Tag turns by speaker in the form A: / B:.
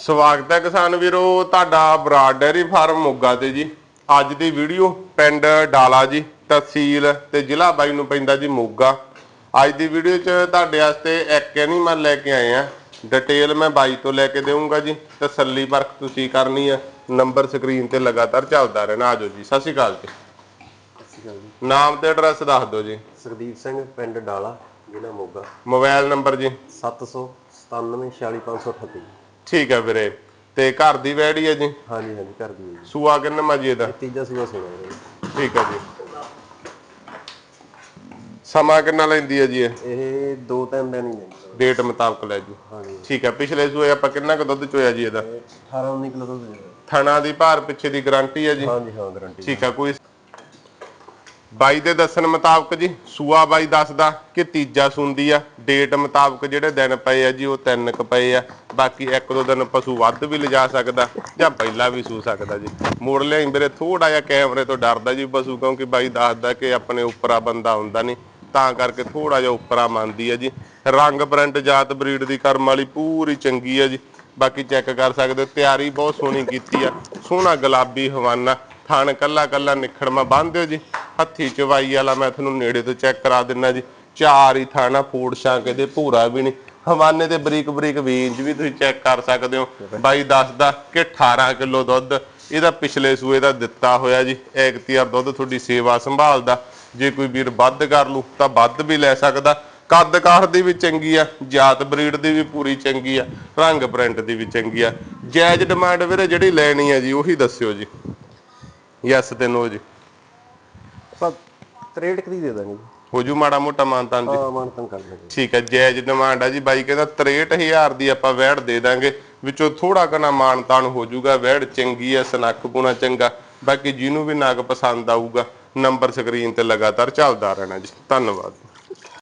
A: ਸਵਾਗਤ ਹੈ ਕਿਸਾਨ ਵੀਰੋ ਤੁਹਾਡਾ ਬਰਾਡ ਡੈਰੀ ਫਾਰਮ ਮੋਗਾ ਤੇ ਜੀ। ਅੱਜ ਦੀ ਵੀਡੀਓ ਪਿੰਡ ਡਾਲਾ ਜੀ ਤਹਿਸੀਲ ਤੇ ਜ਼ਿਲ੍ਹਾ ਬਾਈ ਨੂੰ ਪੈਂਦਾ ਜੀ ਮੋਗਾ। ਅੱਜ ਦੀ ਵੀਡੀਓ 'ਚ ਤੁਹਾਡੇ ਵਾਸਤੇ ਇੱਕ ਐਨੀਮਲ ਲੈ ਕੇ ਆਏ ਆ ਡਿਟੇਲ ਮੈਂ ਬਾਈ ਤੋਂ ਲੈ ਕੇ ਦੇਵਾਂਗਾ ਜੀ। ਤਸੱਲੀ ਪਰਖ ਤੁਸੀਂ ਕਰਨੀ ਆ। ਨੰਬਰ ਸਕਰੀਨ ਤੇ ਲਗਾਤਾਰ ਚੱਲਦਾ ਰਹਿਣਾ। ਆਜੋ ਜੀ। ਸਤਿ ਸ਼੍ਰੀ ਅਕਾਲ ਜੀ।
B: ਸਤਿ ਸ਼੍ਰੀ ਅਕਾਲ ਜੀ।
A: ਨਾਮ ਤੇ ਐਡਰੈਸ ਦੱਸ ਦਿਓ ਜੀ।
B: ਸੁਖਦੀਪ ਸਿੰਘ ਪਿੰਡ ਡਾਲਾ ਜ਼ਿਲ੍ਹਾ ਮੋਗਾ।
A: ਮੋਬਾਈਲ ਨੰਬਰ ਜੀ।
B: 797
A: ਠੀਕ ਹੈ ਵੀਰੇ। ਤੇ ਘਰ ਦੀ ਵੈੜੀ ਹੈ ਜੀ?
B: ਹਾਂਜੀ ਹਾਂਜੀ ਘਰ ਦੀ ਹੈ ਜੀ।
A: ਸੂਆ ਕਿੰਨਾ ਮਜੀ ਇਹਦਾ?
B: ਤੀਜਾ ਸੂਆ ਹੈ।
A: ਠੀਕ ਹੈ ਜੀ। ਸਮਾਂ ਕਿੰਨਾ ਲੈਂਦੀ ਹੈ ਜੀ ਇਹ?
B: ਇਹ ਦੋ ਤਿੰਨ ਦਿਨ ਹੀ ਲੈਂਦਾ
A: ਡੇਟ ਮੁਤਾਬਕ ਲੈ ਜੀ।
B: ਹਾਂਜੀ।
A: ਠੀਕ ਹੈ ਪਿਛਲੇ ਸੂਏ ਆਪਾਂ ਕਿੰਨਾ ਕੁ ਦੁੱਧ ਚੋਇਆ ਜੀ ਇਹਦਾ?
B: 18 19 ਕਿਲੋ ਦੁੱਧ ਦੇ
A: ਥਣਾ ਦੀ ਭਾਰ ਪਿੱਛੇ ਦੀ ਗਾਰੰਟੀ ਹੈ ਜੀ?
B: ਹਾਂਜੀ ਹਾਂ ਗਾਰੰਟੀ
A: ਠੀਕ ਹੈ ਕੋਈ ਬਾਈ ਦੇ ਦੱਸਣ ਮੁਤਾਬਕ ਜੀ, ਸੂਆ ਬਾਈ ਦੱਸਦਾ ਕਿ ਤੀਜਾ ਸੁੰਦੀ ਆ। ਡੇਟ ਮੁਤਾਬਕ ਜਿਹੜੇ ਦਿਨ ਪਏ ਆ ਜੀ, ਉਹ ਤਿੰਨ ਕ ਪਏ ਆ। ਬਾਕੀ ਇੱਕ ਦੋ ਦਿਨ ਪਸ਼ੂ ਵੱਧ ਵੀ ਲਿਜਾ ਸਕਦਾ ਜਾਂ ਪਹਿਲਾਂ ਵੀ ਸੂ ਸਕਦਾ ਜੀ। ਮੋੜ ਲਿਆਈ ਮੇਰੇ ਥੋੜਾ ਜਿਹਾ ਕੈਮਰੇ ਤੋਂ ਡਰਦਾ ਜੀ ਪਸ਼ੂ, ਕਿਉਂਕਿ ਬਾਈ ਦੱਸਦਾ ਕਿ ਆਪਣੇ ਉੱਪਰਾ ਬੰਦਾ ਹੁੰਦਾ ਨਹੀਂ। ਤਾਂ ਕਰਕੇ ਥੋੜਾ ਜਿਹਾ ਉੱਪਰਾ ਮੰਨਦੀ ਹੈ ਜੀ। ਰੰਗ ਪ੍ਰਿੰਟ ਜਾਤ ਬਰੀਡ ਦੀ ਕਰਮ ਵਾਲੀ ਪੂਰੀ ਚੰਗੀ ਆ ਜੀ। ਬਾਕੀ ਚੈੱਕ ਕਰ ਸਕਦੇ ਤਿਆਰੀ ਬਹੁਤ ਸੋਹਣੀ ਕੀਤੀ ਆ। ਸੋਹਣਾ ਗੁਲਾਬੀ ਹਵਾਨਾ। ਥਣ ਕੱਲਾ ਕੱਲਾ ਨਿਖੜਮਾ ਬੰਨ੍ਹਦੇ ਹੋ ਜੀ। ਹੱਥੀ ਚਵਾਈ ਵਾਲਾ, ਮੈਂ ਤੁਹਾਨੂੰ ਨੇੜੇ ਤੋਂ ਚੈੱਕ ਕਰਾ ਦਿੰਨਾ ਜੀ। ਚਾਰ ਹੀ ਥਾਣਾ ਫੂੜ ਛਾਂਕੇ ਦੇ ਭੂਰਾ ਵੀ ਨਹੀਂ। ਹਵਾਨੇ ਤੇ ਬਰੀਕ ਬਰੀਕ ਵੇਂਜ ਵੀ ਤੁਸੀਂ ਚੈੱਕ ਕਰ ਸਕਦੇ ਹੋ। ਬਾਈ ਦੱਸਦਾ ਕਿ 18 ਕਿਲੋ ਦੁੱਧ, ਇਹਦਾ ਪਿਛਲੇ ਸੂਏ ਦਾ ਦਿੱਤਾ ਹੋਇਆ ਜੀ। ਐਕਤੀਆਰ ਦੁੱਧ ਤੁਹਾਡੀ ਸੇਵਾ ਸੰਭਾਲਦਾ। ਜੇ ਕੋਈ ਵੀਰ ਵੱਧ ਕਰ ਲੂ, ਤਾਂ ਵੱਧ ਵੀ ਲੈ ਸਕਦਾ। ਕੱਦ ਕਾਰ ਦੀ ਵੀ ਚੰਗੀ ਆ, ਜਾਤ ਬਰੀਡ ਦੀ ਵੀ ਪੂਰੀ ਚੰਗੀ ਆ, ਰੰਗ ਪ੍ਰਿੰਟ ਦੀ ਵੀ ਚੰਗੀ ਆ। ਜਾਇਜ਼ ਡਿਮਾਂਡ ਵੀਰੇ ਜਿਹੜੀ ਲੈਣੀ ਆ ਜੀ, ਉਹੀ ਦੱਸਿਓ ਜੀ। ਯੈਸ ਤੇ ਨੋ ਜੀ।
B: ਆਪਾਂ 63 ਕੁ ਦੀ ਦੇ ਦਾਂਗੇ ਜੀ।
A: ਹੋ ਜੂ ਮਾੜਾ ਮੋਟਾ ਮਾਨਤਾਨ ਜੀ।
B: ਹਾਂ ਮਾਨਤਨ ਕਰ ਦਾਂਗੇ।
A: ਠੀਕ ਹੈ ਜਾਇਜ਼ ਡਿਮਾਂਡ ਆ ਜੀ। ਬਾਈ ਕਹਿੰਦਾ 63000 ਦੀ ਆਪਾਂ ਵੈੜ ਦੇ ਦਾਂਗੇ। ਵਿੱਚੋਂ ਥੋੜਾ ਕਨਾ ਮਾਨਤਾਨ ਹੋ ਜੂਗਾ। ਵੈੜ ਚੰਗੀ ਆ ਸਨੱਖ ਪੁਣਾ ਚੰਗਾ। ਬਾਕੀ ਜਿਹਨੂੰ ਵੀ ਨਗ ਪਸੰਦ ਆਊਗਾ ਨੰਬਰ ਸਕਰੀਨ ਤੇ ਲਗਾਤਾਰ ਚੱਲਦਾ ਰਹਿਣਾ ਜੀ। ਧੰਨਵਾਦ।